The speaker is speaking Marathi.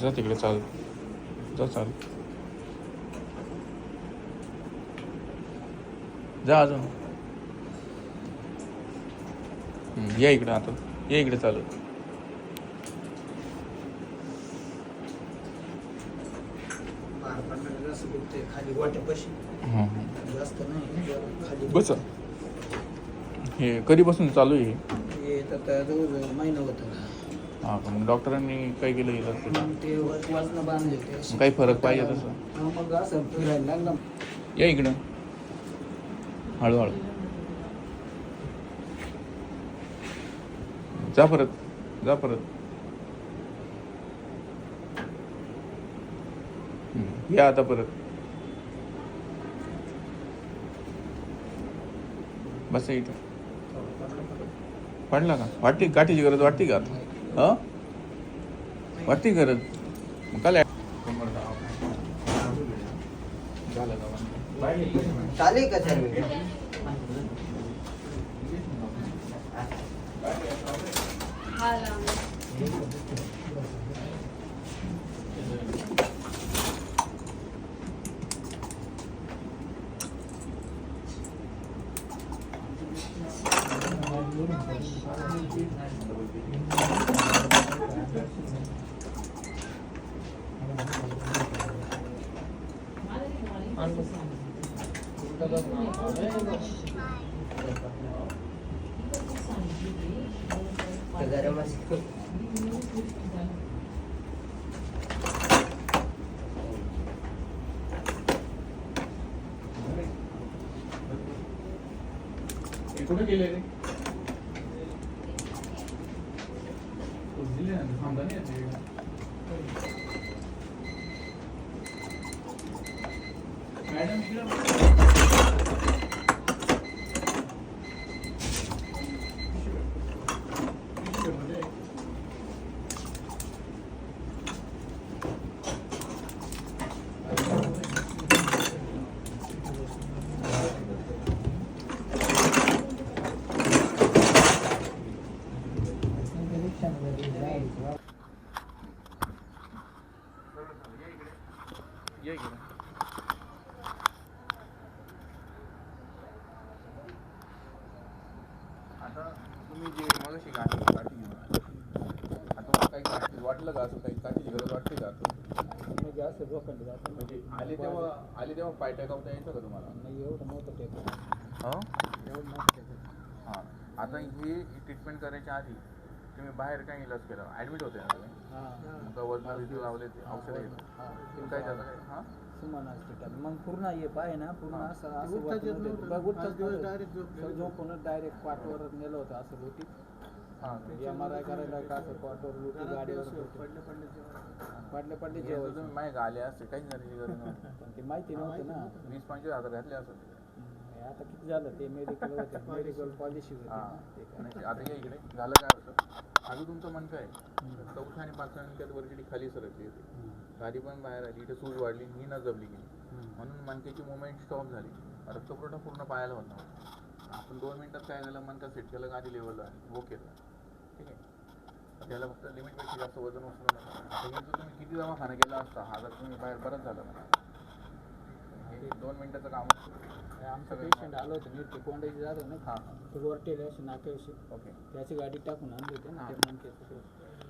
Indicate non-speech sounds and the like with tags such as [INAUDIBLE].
जा तिकडे चाल. जा चाल. जा अजून. ये या इकडे आता. या इकडे चालू. जास्त खाली वाटे हां जास्त नाही खाली बस. हे कधीपासून चालू आहे तर त्या महिना होता हां का मग डॉक्टरांनी काय केलं केला मग ते बांधले होते असे. काही फरक पाहिजे तसं? हा, मग असं फिरायला लागला. या इकडं. हळूहळू. जा परत जा परत. हम्म, या आता परत. बस इथं. पडला का? वाटते गाठीची गरज वाटते का आता? हं? वाटते गरज मग काय झालं का चालेल का चालेल कुठे गेले रे 念他们的念个。ये इकडे आता तुम्ही जे मगाशी गाठी गाठी घेऊन. आता काही गाठी वाटलं का असं काही गाठीची गरज वाटते का? म्हणजे असं लोखंड जातं म्हणजे आले तेव्हा आले तेव्हा पाय टाकावता यायचं का तुम्हाला? नाही एवढं नव्हतं टेक हो? एवढं नव्हतं टेक हां. आता ही ट्रीटमेंट करायच्या आधी तुम्ही बाहेर काय इलाज केला ॲडमिट होते ना तुम्ही हां. वजन रिझ्यू लावले ते औषधं घेतली. हां. काय झालं? हां? सुमन हॉस्पिटल मग पूर्ण ये पाय ना पूर्ण. असं असं. झोपूनच डायरेक्ट पाठवर नेलं होतं असं लोटी. हां. एम आर आय करायला का असं पाठवर लोटी गाडीवर पडले पडले हे तुम्ही माहीत आले असते काहीच नव्हती [LAUGHS] पण ते माहिती नव्हतं ना. वीस पंचवीस हजार घातले असं. आता किती झालं? ते मेडिकल होते. मेडिकल पॉलिसी होती. आता या इकडे. झालं काय? होतं आधी तुमचं मन काय चौथा आणि पाचव्या मिनिटात वरची खाली सरकली होती. गाडी पण बाहेर आली. इथे सूज वाढली. ही न जबली गेली. म्हणून मनकेची मुवमेंट स्टॉप झाली. रक्तपुरवठा पूर्ण पायाला होत. नव्हता आपण दोन मिनिटात काय झालं? मनका सेट केलं गाडी लेवलला आली. ओके ठीक आहे. त्याला फक्त लिमिटपेक्षा जास्त वजन उचलू नका जर तुम्ही किती दवाखाना केला असता हा जर तुम्ही बाहेर बरंच झालं ना हे दोन मिनिटाचं काम असतं आमचं पेशंट आलं होतं नीट ते कोंडाची जात ना हां ते वरटेल अशी ओके. त्याची गाडी टाकून आणली होती ना ते.